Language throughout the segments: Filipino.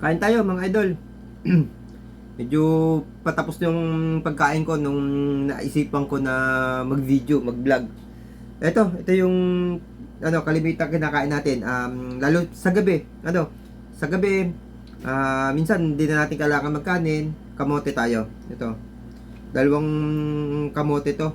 Kain tayo mga idol. Medyo patapos yung pagkain ko nung naisipan ko na mag-video, mag-vlog. Ito, ito yung ano, kalimitan kinakain natin. Um, lalo sa gabi, ano, sa gabi, ah, minsan hindi na natin kailangan magkanin, kamote tayo. Ito. Dalawang kamote to.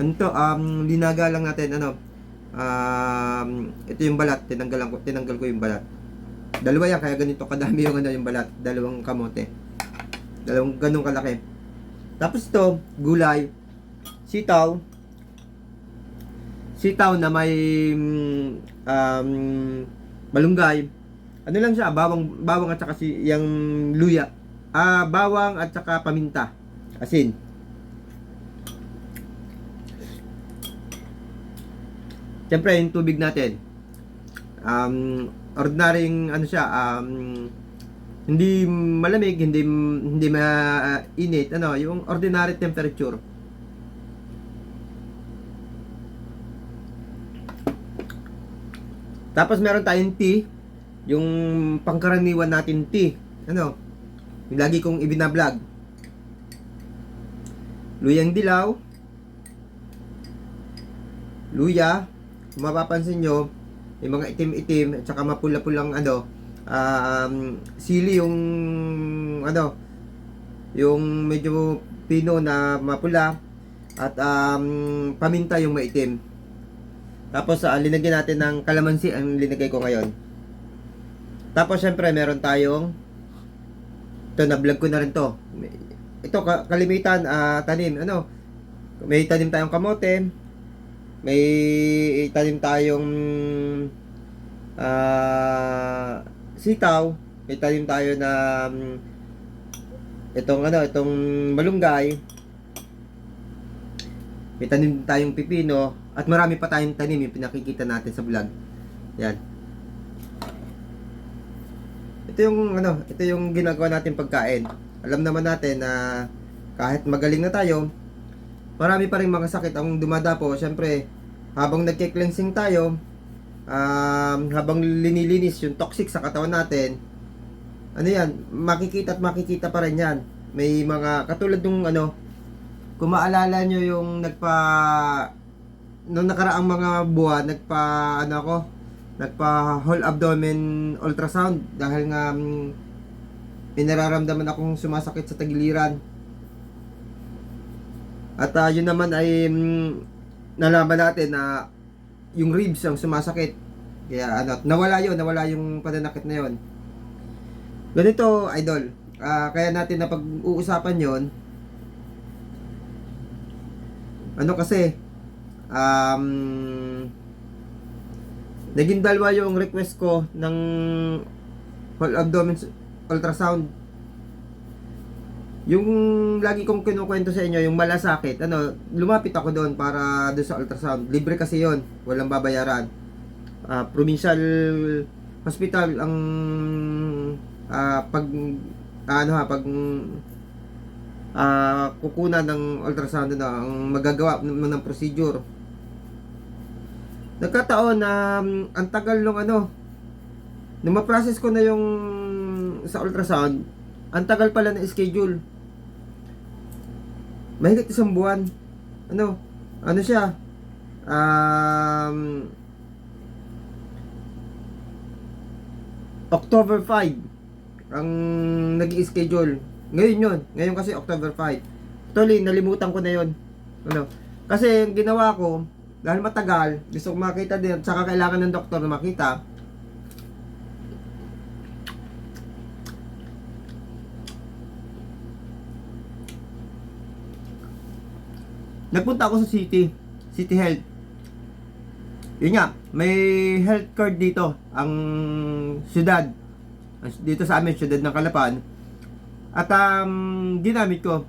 Ano to, um, linaga lang natin, ano, um, ito yung balat, tinanggalan ko, tinanggal ko yung balat. Dalawa yan, kaya ganito kadami yung ano yung balat, dalawang kamote. Dalawang ganong kalaki. Tapos ito, gulay, sitaw, sitaw na may um, malunggay. Ano lang siya, bawang bawang at saka si yung luya. Ah, bawang at saka paminta. Asin. Siyempre, yung tubig natin. Um, ordinaryong ano siya, um, hindi malamig, hindi hindi mainit, ano, yung ordinary temperature. Tapos meron tayong tea, yung pangkaraniwan natin tea. Ano? Yung lagi kong ibinablog. Luyang dilaw. Luya. Mapapansin nyo, yung mga itim-itim at saka mapula-pulang ano, um, sili yung ano, yung medyo pino na mapula at um, paminta yung maitim. Tapos uh, linagyan natin ng kalamansi ang linagay ko ngayon. Tapos syempre meron tayong ito na vlog ko na rin to. Ito ka- kalimitan ah, tanim ano. May tanim tayong kamote. May tanim tayong ah, sitaw. May tanim tayo na um, itong ano, itong malunggay. May tanim tayong pipino at marami pa tayong tanim yung pinakikita natin sa vlog. Yan. Ito yung ano, ito yung ginagawa natin pagkain. Alam naman natin na kahit magaling na tayo, marami pa rin mga sakit ang dumadapo. Siyempre, habang nagke-cleansing tayo, um, habang linilinis yung toxic sa katawan natin, ano yan, makikita at makikita pa rin yan. May mga, katulad nung ano, kung maalala nyo yung nagpa nung nakaraang mga buwan nagpa ano ako nagpa whole abdomen ultrasound dahil nga mm, may nararamdaman akong sumasakit sa tagiliran at ah, yun naman ay mm, nalaman natin na yung ribs ang sumasakit. Kaya ano nawala yun nawala yung pananakit na yun. Ganito idol. Ah, kaya natin na pag-uusapan yon ano kasi um, naging dalawa yung request ko ng whole abdomen ultrasound yung lagi kong kinukwento sa inyo yung malasakit ano lumapit ako doon para doon sa ultrasound libre kasi yon walang babayaran Ah, provincial hospital ang ah, pag ano ha pag ah kukunan ng ultrasound na ang magagawa ng, ng procedure. Nagkataon na um, ang tagal nung ano, nung ma-process ko na yung sa ultrasound, ang tagal pala na schedule. Mahigit isang buwan. Ano? Ano siya? Um, October 5 ang nag-schedule. Ngayon yun. Ngayon kasi October 5. Actually, nalimutan ko na yun. Ano? Kasi yung ginawa ko, dahil matagal, gusto ko makita din, saka kailangan ng doktor na makita. Nagpunta ako sa city, City Health. Yun nga, may health card dito, ang syudad. Dito sa amin, syudad ng Kalapan. At um, ginamit ko.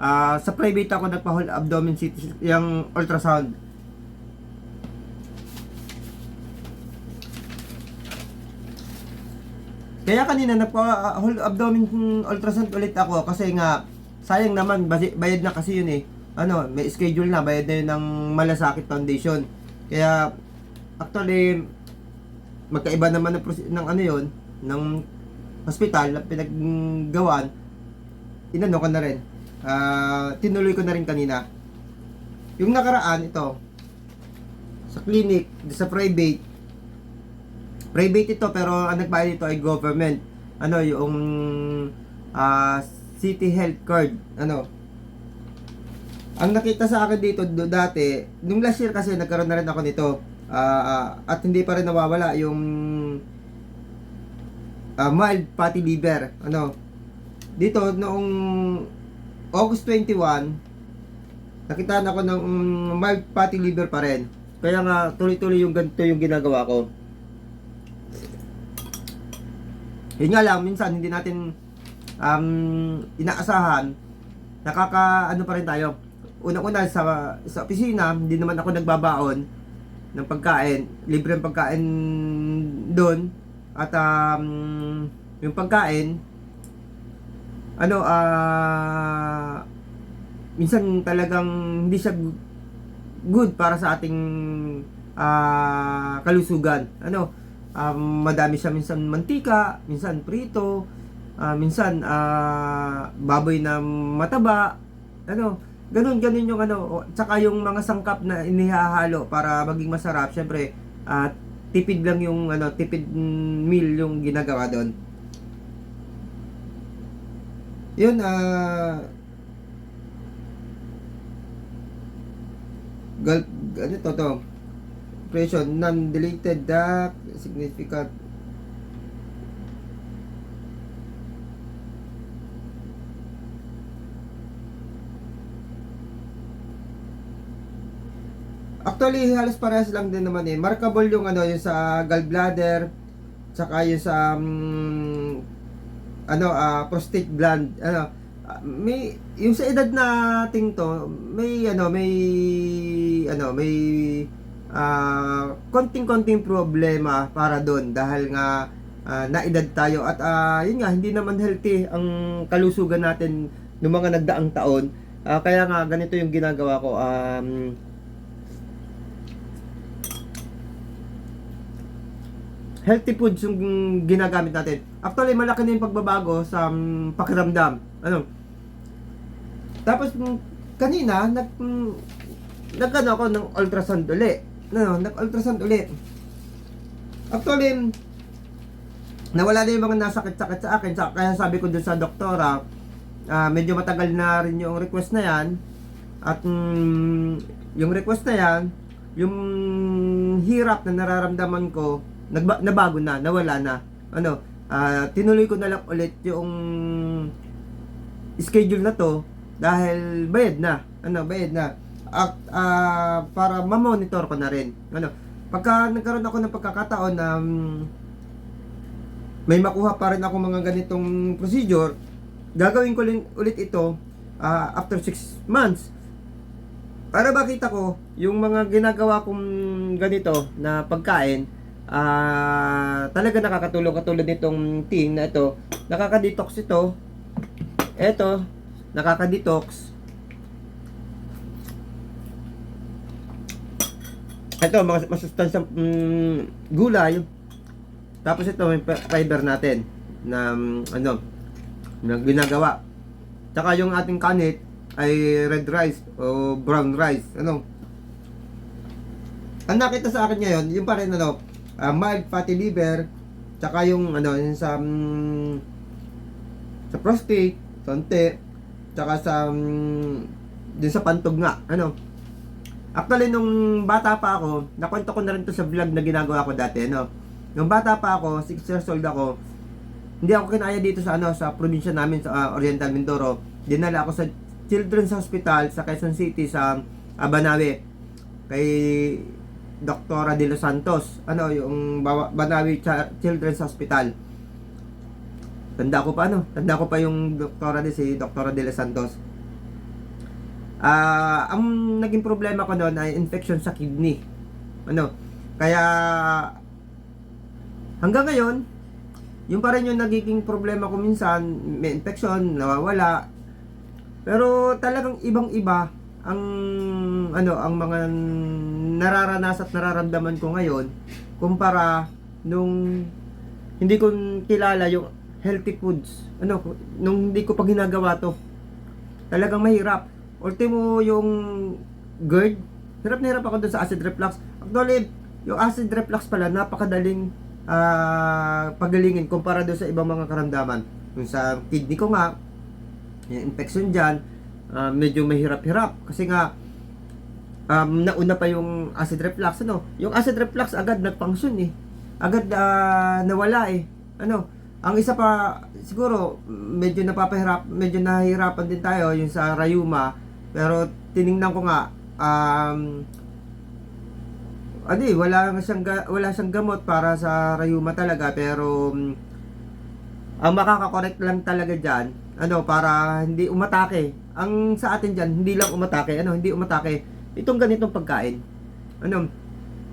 Ah, sa private ako nagpa-whole abdomen CT, yung ultrasound. Kaya kanina nagpa-whole abdomen ultrasound ulit ako kasi nga sayang naman bayad na kasi yun eh. Ano, may schedule na bayad na yun ng Malasakit Foundation. Kaya actually magkaiba naman ng, ng ano yon ng hospital na pinaggawan, inano ko na rin. Ah, tinuloy ko na rin kanina. Yung nakaraan, ito, sa clinic, sa private, private ito pero ang nagbayad ito ay government. Ano, yung ah, city health card. Ano, ang nakita sa akin dito do, dati, nung last year kasi nagkaroon na rin ako nito. Ah, at hindi pa rin nawawala yung ah, mild fatty liver. Ano? Dito noong August 21, nakitaan ako ng mm, mild fatty liver pa rin. Kaya nga tuloy-tuloy yung ganito yung ginagawa ko. Yun nga lang, minsan hindi natin um, inaasahan, nakaka ano pa rin tayo. Una-una sa, sa opisina, hindi naman ako nagbabaon ng pagkain, libre ang pagkain doon. At um, yung pagkain ano ah minsan talagang hindi siya good para sa ating ah, kalusugan. Ano um, madami siya minsan mantika minsan prito ah, minsan ah, baboy na mataba. Ano ganun ganun yung ano tsaka yung mga sangkap na inihahalo para maging masarap syempre at tipid lang yung ano tipid meal yung ginagawa doon. Yun ah gal ano to to? Impression non-deleted dark significant Actually, halos parehas lang din naman eh. Markable yung ano, yung sa gallbladder, tsaka yung sa um, ano, ah, prostate gland, ano, ah, may yung sa edad nating to, may ano, may ano, may ah, konting-konting problema para doon dahil nga ah, naedad tayo at ah, yun nga hindi naman healthy ang kalusugan natin ng mga nagdaang taon. Ah, kaya nga ganito yung ginagawa ko. Um, healthy foods yung ginagamit natin. Actually, malaki na yung pagbabago sa um, pakiramdam. Ano? Tapos, mm, kanina, nag, mm, nagano ako ng ultrasound uli. Ano, nag-ultrasound uli. Actually, mm, nawala na yung mga nasakit-sakit sa akin. Kaya sabi ko dun sa doktora, ah, medyo matagal na rin yung request na yan. At mm, yung request na yan, yung hirap na nararamdaman ko, nagba, nabago na, nawala na. Ano, ah, tinuloy ko na lang ulit yung schedule na to dahil bayad na. Ano, bayad na. At ah, para ma-monitor ko na rin. Ano, pagka nagkaroon ako ng pagkakataon na mm, may makuha pa rin ako mga ganitong procedure, gagawin ko rin ulit ito ah, after 6 months para makita ko yung mga ginagawa kong ganito na pagkain ah talaga nakakatulong katulad nitong tea na ito nakaka-detox ito ito nakaka-detox ito mga masustansyang mm, gulay tapos ito may fi- fiber natin na mm, ano na ginagawa tsaka yung ating kanit ay red rice o brown rice. Ano? Ang nakita sa akin ngayon, yung pa ano, ah, mild fatty liver, tsaka yung ano, yung sa mm, sa prostate, konti, tsaka sa mm, din sa pantog nga, ano. Actually, nung bata pa ako, nakwento ko na rin to sa vlog na ginagawa ko dati, no. Nung bata pa ako, 6 years old ako, hindi ako kinaya dito sa ano sa probinsya namin sa ah, Oriental Mindoro. Dinala ako sa Children's Hospital sa Quezon City sa Abanawe kay Doktora De Los Santos. Ano yung Banawe Cha- Children's Hospital. Tanda ko pa ano, tanda ko pa yung doktora de si Doktora De Los Santos. Ah, ang naging problema ko noon ay infection sa kidney. Ano? Kaya hanggang ngayon, yung pa yung nagiging problema ko minsan, may infection, nawawala. Pero talagang ibang-iba ang ano ang mga nararanas at nararamdaman ko ngayon kumpara nung hindi ko kilala yung healthy foods. Ano, nung hindi ko pa ginagawa to. Talagang mahirap. Ultimo yung GERD, hirap na hirap ako doon sa acid reflux. Actually, yung acid reflux pala, napakadaling ah, pagalingin kumpara doon sa ibang mga karamdaman. Yung sa kidney ko nga, yung infection dyan, ah, medyo mahirap-hirap. Kasi nga, um, nauna pa yung acid reflux. Ano? Yung acid reflux agad nag-function eh. Agad ah, nawala eh. Ano? Ang isa pa, siguro, medyo napapahirap, medyo nahihirapan din tayo yung sa Rayuma. Pero tiningnan ko nga, um, ano eh, wala siyang, wala siyang gamot para sa Rayuma talaga. Pero, mm, ang makakakorek lang talaga dyan, ano, para hindi umatake. Ang sa atin dyan, hindi lang umatake, ano, hindi umatake. Itong ganitong pagkain. Ano,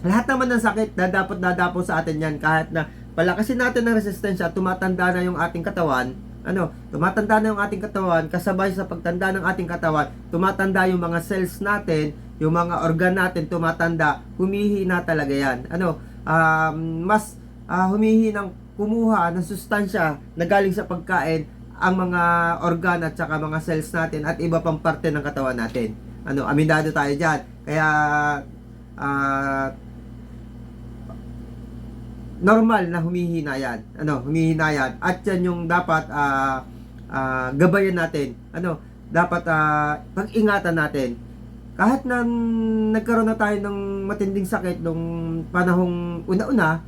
lahat naman ng sakit, dadapot dadapo sa atin yan. Kahit na palakasin natin ng resistensya, tumatanda na yung ating katawan. Ano, tumatanda na yung ating katawan, kasabay sa pagtanda ng ating katawan, tumatanda yung mga cells natin, yung mga organ natin tumatanda, humihina talaga yan. Ano, um, mas ah, humihinang kumuha ng sustansya na galing sa pagkain ang mga organ at saka mga cells natin at iba pang parte ng katawan natin. Ano, aminado tayo diyan. Kaya ah, normal na humihina yan. Ano, humihina yan. At yan yung dapat ah, ah, gabayan natin. Ano, dapat ah, pag-ingatan natin. Kahit na nagkaroon na tayo ng matinding sakit nung panahong una-una,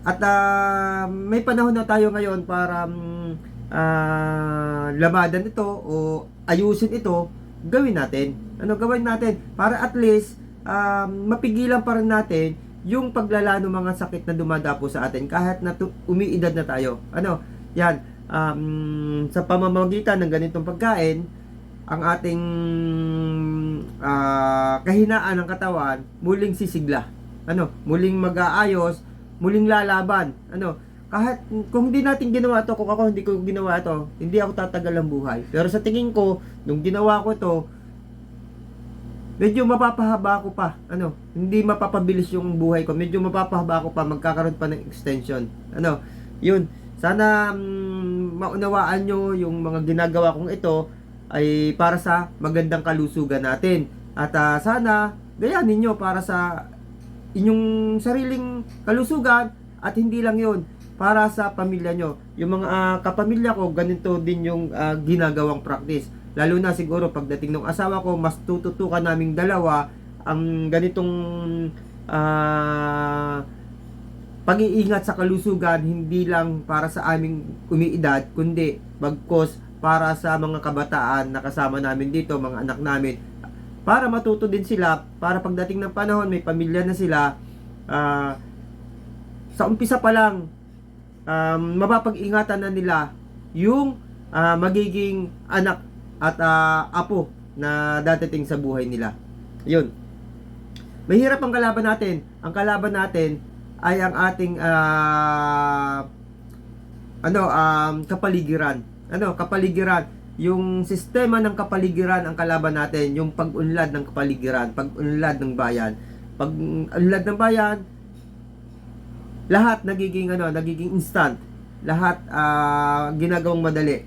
at ah, may panahon na tayo ngayon para um, ah, labadan ito o ayusin ito, gawin natin. Ano gawin natin? Para at least um, mapigilan pa rin natin yung paglalano mga sakit na dumadapo sa atin kahit na umiidad na tayo. Ano? Yan. Um, sa pamamagitan ng ganitong pagkain, ang ating ah, kahinaan ng katawan muling sisigla. Ano? Muling mag-aayos, muling lalaban. Ano? Kahit kung hindi natin ginawa to, kung ako hindi ko ginawa to, hindi ako tatagal ang buhay. Pero sa tingin ko, nung ginawa ko to, medyo mapapahaba ko pa. Ano, hindi mapapabilis yung buhay ko. Medyo mapapahaba ko pa, magkakaroon pa ng extension. Ano, yun. Sana mm, maunawaan nyo yung mga ginagawa kong ito ay para sa magandang kalusugan natin. At ah, sana gayanin nyo para sa inyong sariling kalusugan at hindi lang yun para sa pamilya nyo. Yung mga ah, kapamilya ko, ganito din yung ah, ginagawang practice. Lalo na siguro pagdating ng asawa ko, mas tututukan naming dalawa ang ganitong ah, pag-iingat sa kalusugan hindi lang para sa aming umiidad, kundi bagkos para sa mga kabataan na kasama namin dito, mga anak namin, para matuto din sila, para pagdating ng panahon, may pamilya na sila, ah, sa umpisa pa lang, um, mapapag-ingatan na nila yung ah, magiging anak at ah, apo na dadating sa buhay nila. Yun. Mahirap ang kalaban natin. Ang kalaban natin ay ang ating ah, ano um, kapaligiran. Ano, kapaligiran. Yung sistema ng kapaligiran ang kalaban natin, yung pag-unlad ng kapaligiran, pag-unlad ng bayan. Pag-unlad ng bayan, lahat nagiging ano, nagiging instant. Lahat ah, ginagawang madali.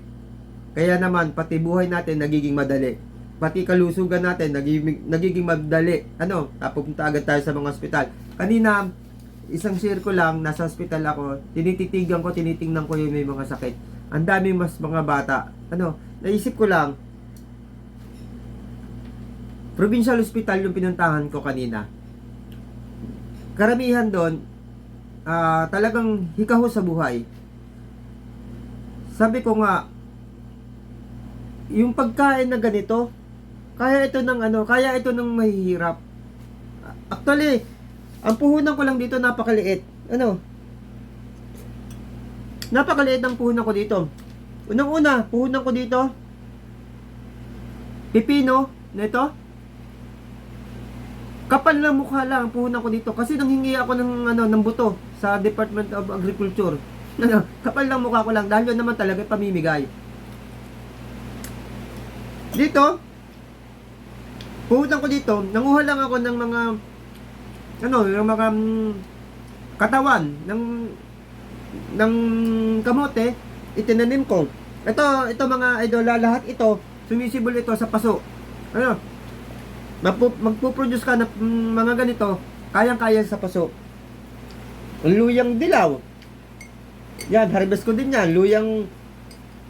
Kaya naman pati buhay natin nagiging madali. Pati kalusugan natin nagiging nagiging madali. Ano, napupunta agad tayo sa mga ospital. Kanina isang ko lang nasa ospital ako, tinititigan ko, tinitingnan ko yung may mga sakit. Ang dami mas mga bata. Ano, naisip ko lang Provincial Hospital yung pinuntahan ko kanina. Karamihan doon, ah, talagang hikaho sa buhay. Sabi ko nga, yung pagkain na ganito, kaya ito ng ano, kaya ito ng mahihirap. Actually, ang puhunan ko lang dito napakaliit. Ano? Napakaliit ng puhunan ko dito. Unang-una, puhunan ko dito. Pipino, nito. Kapal na mukha lang ang puhunan ko dito kasi nanghingi ako ng ano ng buto sa Department of Agriculture. Ano, kapal lang mukha ko lang dahil yun naman talaga pamimigay. Dito, puhunan ko dito, nanguha lang ako ng mga ano, yung mga mm, katawan ng ng kamote, itinanim ko. Ito, ito mga idola, lahat ito, sumisibol ito sa paso. Ano? Magpo, magpo-produce ka ng mga ganito, kayang-kaya sa paso. Ang luyang dilaw. Yan, harvest ko din yan. Luyang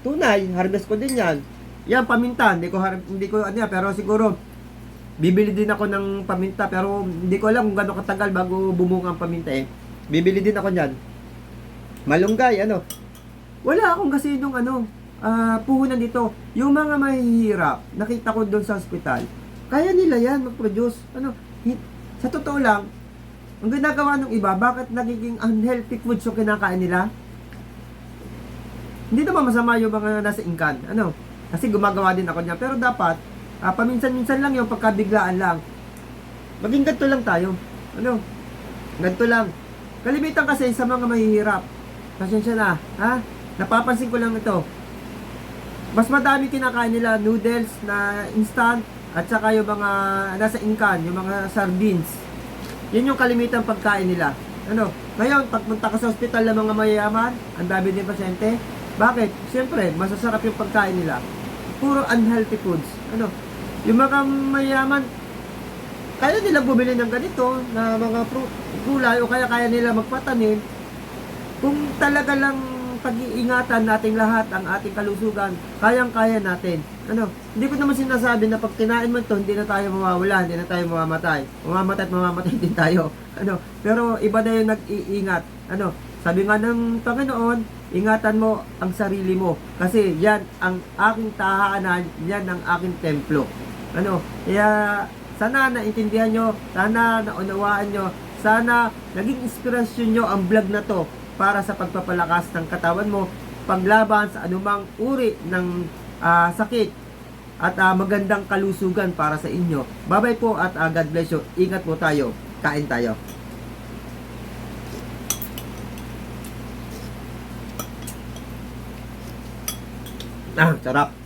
tunay, harvest ko din yan. Yan, paminta. Hindi ko, hindi ko, ano yan, pero siguro, bibili din ako ng paminta. Pero hindi ko alam kung gano'ng katagal bago bumunga ang paminta eh. Bibili din ako niyan. Malunggay, ano. Wala akong kasi nung ano, ah, puhunan dito. Yung mga mahihirap, nakita ko doon sa ospital, kaya nila yan mag-produce. Ano, sa totoo lang, ang ginagawa ng iba, bakit nagiging unhealthy foods yung kinakain nila? Hindi naman masama yung mga nasa ingkan. Ano? Kasi gumagawa din ako niya. Pero dapat, ah, paminsan-minsan lang yung pagkabiglaan lang. Maging ganito lang tayo. Ano? Ganito lang. Kalimitan kasi sa mga mahihirap. Pasensya na. Ha? Napapansin ko lang ito. Mas madami kinakain nila noodles na instant at saka yung mga nasa ingkan, yung mga sardines. Yun yung kalimitan pagkain nila. Ano? Ngayon, pagpunta ka sa ospital ng mga mayayaman, ang dami din pasyente. Bakit? Siyempre, masasarap yung pagkain nila. Puro unhealthy foods. Ano? Yung mga mayayaman, kaya nila bumili ng ganito na mga gulay o kaya kaya nila magpatanim kung talaga lang pag-iingatan nating lahat ang ating kalusugan, kayang-kaya natin. Ano, hindi ko naman sinasabi na pag kinain mo ito, hindi na tayo mawawala, hindi na tayo mamamatay. Mamamatay at mamamatay din tayo. Ano, pero iba na yung nag-iingat. Ano, sabi nga ng Panginoon, ingatan mo ang sarili mo. Kasi yan ang aking tahanan, yan ang aking templo. Ano, kaya sana naintindihan nyo, sana naunawaan nyo, sana naging inspirasyon nyo ang vlog na to para sa pagpapalakas ng katawan mo, paglaban sa anumang uri ng ah, sakit at ah, magandang kalusugan para sa inyo. Bye-bye po at ah, God bless you. Ingat po tayo. Kain tayo. Ah, sarap.